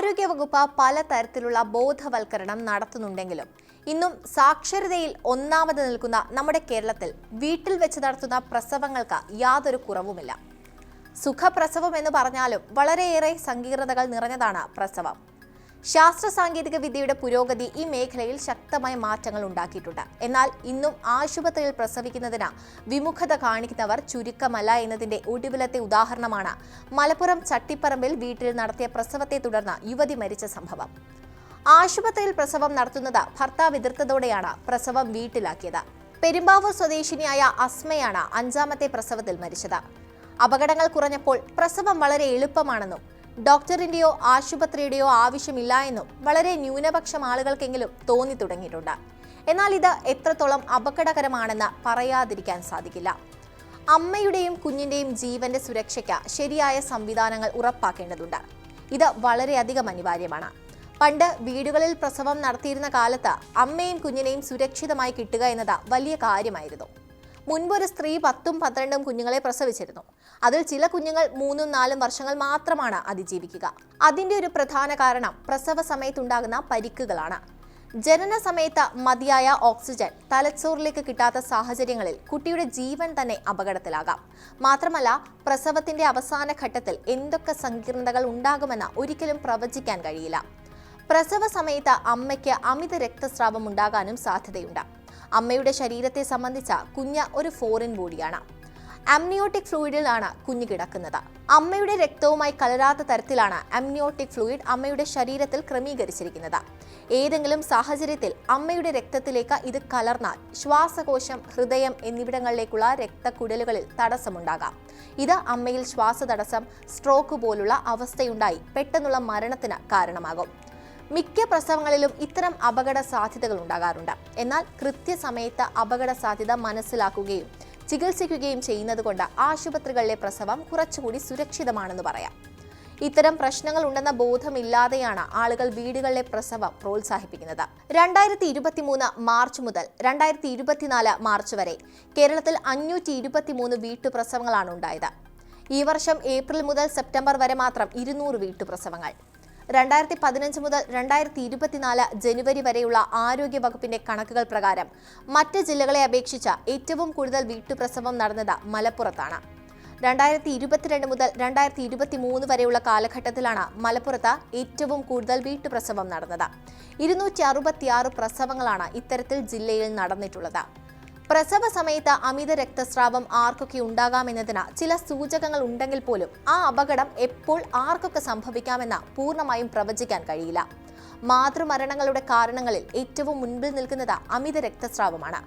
ആരോഗ്യവകുപ്പ് പലതരത്തിലുള്ള ബോധവൽക്കരണം നടത്തുന്നുണ്ടെങ്കിലും ഇന്നും സാക്ഷരതയിൽ ഒന്നാമത് നിൽക്കുന്ന നമ്മുടെ കേരളത്തിൽ വീട്ടിൽ വെച്ച് നടത്തുന്ന പ്രസവങ്ങൾക്ക് യാതൊരു കുറവുമില്ല. സുഖപ്രസവം എന്ന് പറഞ്ഞാലും വളരെയേറെ സങ്കീർണതകൾ നിറഞ്ഞതാണ് പ്രസവം. ശാസ്ത്ര സാങ്കേതിക വിദ്യയുടെ പുരോഗതി ഈ മേഖലയിൽ ശക്തമായ മാറ്റങ്ങൾ ഉണ്ടാക്കിയിട്ടുണ്ട്. എന്നാൽ ഇന്നും ആശുപത്രിയിൽ പ്രസവിക്കുന്നതിന് വിമുഖത കാണിക്കുന്നവർ ചുരുക്കമല്ല എന്നതിന്റെ ഒടുവിലത്തെ ഉദാഹരണമാണ് മലപ്പുറം ചട്ടിപ്പറമ്പിൽ വീട്ടിൽ നടത്തിയ പ്രസവത്തെ തുടർന്ന് യുവതി മരിച്ച സംഭവം. ആശുപത്രിയിൽ പ്രസവം നടത്തുന്നത് ഭർത്താവ് എതിർത്തതോടെയാണ് പ്രസവം വീട്ടിലാക്കിയത്. പെരുമ്പാവൂർ സ്വദേശിനിയായ അസ്മയാണ് അഞ്ചാമത്തെ പ്രസവത്തിൽ മരിച്ചത്. അപകടങ്ങൾ കുറഞ്ഞപ്പോൾ പ്രസവം വളരെ എളുപ്പമാണെന്നും ഡോക്ടറിന്റെയോ ആശുപത്രിയുടെയോ ആവശ്യമില്ല എന്നും വളരെ ന്യൂനപക്ഷം ആളുകൾക്കെങ്കിലും തോന്നി തുടങ്ങിയിട്ടുണ്ട്. എന്നാൽ ഇത് എത്രത്തോളം അപകടകരമാണെന്ന് പറയാതിരിക്കാൻ സാധിക്കില്ല. അമ്മയുടെയും കുഞ്ഞിന്റെയും ജീവന്റെ സുരക്ഷയ്ക്ക് ശരിയായ സംവിധാനങ്ങൾ ഉറപ്പാക്കേണ്ടതുണ്ട്. ഇത് വളരെയധികം അനിവാര്യമാണ്. പണ്ട് വീടുകളിൽ പ്രസവം നടത്തിയിരുന്ന കാലത്ത് അമ്മയും കുഞ്ഞിനെയും സുരക്ഷിതമായി കിട്ടുക എന്നത് വലിയ കാര്യമായിരുന്നു. മുൻപൊരു സ്ത്രീ പത്തും പന്ത്രണ്ടും കുഞ്ഞുങ്ങളെ പ്രസവിച്ചിരുന്നു. അതിൽ ചില കുഞ്ഞുങ്ങൾ മൂന്നും നാലും വർഷങ്ങൾ മാത്രമാണ് അതിജീവിക്കുക. അതിന്റെ ഒരു പ്രധാന കാരണം പ്രസവ സമയത്തുണ്ടാകുന്ന പരിക്കുകളാണ്. ജനന സമയത്ത് മതിയായ ഓക്സിജൻ തലച്ചോറിലേക്ക് കിട്ടാത്ത സാഹചര്യങ്ങളിൽ കുട്ടിയുടെ ജീവൻ തന്നെ അപകടത്തിലാകാം. മാത്രമല്ല പ്രസവത്തിന്റെ അവസാന ഘട്ടത്തിൽ എന്തൊക്കെ സങ്കീർണതകൾ ഉണ്ടാകുമെന്ന് ഒരിക്കലും പ്രവചിക്കാൻ കഴിയില്ല. പ്രസവ സമയത്ത് അമ്മയ്ക്ക് അമിത രക്തസ്രാവം ഉണ്ടാകാനും സാധ്യതയുണ്ട്. അമ്മയുടെ ശരീരത്തെ സംബന്ധിച്ച കുഞ്ഞ് ഒരു ഫോറിൻ ബോഡിയാണ്. അമ്നിയോട്ടിക് ഫ്ലൂയിഡിലാണ് കുഞ്ഞ് കിടക്കുന്നത്. അമ്മയുടെ രക്തവുമായി കലരാത്ത തരത്തിലാണ് അമ്നിയോട്ടിക് ഫ്ലൂയിഡ് അമ്മയുടെ ശരീരത്തിൽ ക്രമീകരിച്ചിരിക്കുന്നത്. ഏതെങ്കിലും സാഹചര്യത്തിൽ അമ്മയുടെ രക്തത്തിലേക്ക് ഇത് കലർന്നാൽ ശ്വാസകോശം ഹൃദയം എന്നിവിടങ്ങളിലേക്കുള്ള രക്തക്കുഴലുകളിൽ തടസ്സമുണ്ടാകാം. ഇത് അമ്മയിൽ ശ്വാസതടസ്സം സ്ട്രോക്ക് പോലുള്ള അവസ്ഥയുണ്ടായി. പെട്ടെന്നുള്ള മരണത്തിന് കാരണമാകും. മിക്ക പ്രസവങ്ങളിലും ഇത്തരം അപകട സാധ്യതകൾ ഉണ്ടാകാറുണ്ട്. എന്നാൽ കൃത്യസമയത്ത് അപകട സാധ്യത മനസ്സിലാക്കുകയും ചികിത്സിക്കുകയും ചെയ്യുന്നത് കൊണ്ട് ആശുപത്രികളിലെ പ്രസവം കുറച്ചുകൂടി സുരക്ഷിതമാണെന്ന് പറയാം. ഇത്തരം പ്രശ്നങ്ങൾ ഉണ്ടെന്ന ബോധമില്ലാതെയാണ് ആളുകൾ വീടുകളിലെ പ്രസവം പ്രോത്സാഹിപ്പിക്കുന്നത്. രണ്ടായിരത്തി ഇരുപത്തിമൂന്ന് മാർച്ച് മുതൽ രണ്ടായിരത്തി ഇരുപത്തിനാല് മാർച്ച് വരെ കേരളത്തിൽ അഞ്ഞൂറ്റി ഇരുപത്തിമൂന്ന് വീട്ടുപ്രസവങ്ങളാണ് ഉണ്ടായത്. ഈ വർഷം ഏപ്രിൽ മുതൽ സെപ്റ്റംബർ വരെ മാത്രം ഇരുന്നൂറ് വീട്ടുപ്രസവങ്ങൾ. രണ്ടായിരത്തി പതിനഞ്ച് മുതൽ രണ്ടായിരത്തി ഇരുപത്തിനാല് ജനുവരി വരെയുള്ള ആരോഗ്യ വകുപ്പിന്റെ കണക്കുകൾ പ്രകാരം മറ്റ് ജില്ലകളെ അപേക്ഷിച്ച് ഏറ്റവും കൂടുതൽ വീട്ടുപ്രസവം നടന്നത് മലപ്പുറത്താണ്. രണ്ടായിരത്തി ഇരുപത്തിരണ്ട് മുതൽ രണ്ടായിരത്തി ഇരുപത്തി മൂന്ന് വരെയുള്ള കാലഘട്ടത്തിലാണ് മലപ്പുറത്ത് ഏറ്റവും കൂടുതൽ വീട്ടുപ്രസവം നടന്നത്. ഇരുന്നൂറ്റി അറുപത്തിയാറ് പ്രസവങ്ങളാണ് ഇത്തരത്തിൽ ജില്ലയിൽ നടന്നിട്ടുള്ളത്. പ്രസവ സമയത്ത് അമിത രക്തസ്രാവം ആർക്കൊക്കെ ഉണ്ടാകാമെന്നതിന് ചില സൂചകങ്ങൾ ഉണ്ടെങ്കിൽ പോലും ആ അപകടം എപ്പോൾ ആർക്കൊക്കെ സംഭവിക്കാമെന്ന് പൂർണമായും പ്രവചിക്കാൻ കഴിയില്ല. മാതൃമരണങ്ങളുടെ കാരണങ്ങളിൽ ഏറ്റവും മുൻപിൽ നിൽക്കുന്നത് അമിത രക്തസ്രാവമാണ്.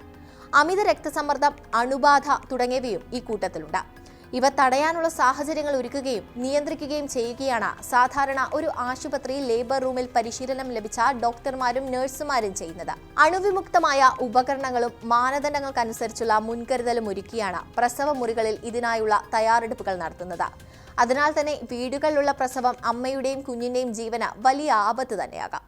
അമിത രക്തസമ്മർദ്ദം അണുബാധ തുടങ്ങിയവയും ഈ കൂട്ടത്തിലുണ്ട്. ഇവ തടയാനുള്ള സാഹചര്യങ്ങൾ ഒരുക്കുകയും നിയന്ത്രിക്കുകയും ചെയ്യുകയാണ്. സാധാരണ ഒരു ആശുപത്രി ലേബർ റൂമിൽ പരിശീലനം ലഭിച്ച ഡോക്ടർമാരും നഴ്സുമാരും ചെയ്യുന്നത്. അണുവിമുക്തമായ ഉപകരണങ്ങളും മാനദണ്ഡങ്ങൾക്കനുസരിച്ചുള്ള മുൻകരുതലും ഒരുക്കിയാണ് പ്രസവ മുറികളിൽ ഇതിനായുള്ള തയ്യാറെടുപ്പുകൾ നടത്തുന്നത്. അതിനാൽ തന്നെ വീടുകളിലുള്ള പ്രസവം അമ്മയുടെയും കുഞ്ഞിന്റെയും ജീവന് വലിയ ആപത്ത് തന്നെയാകാം.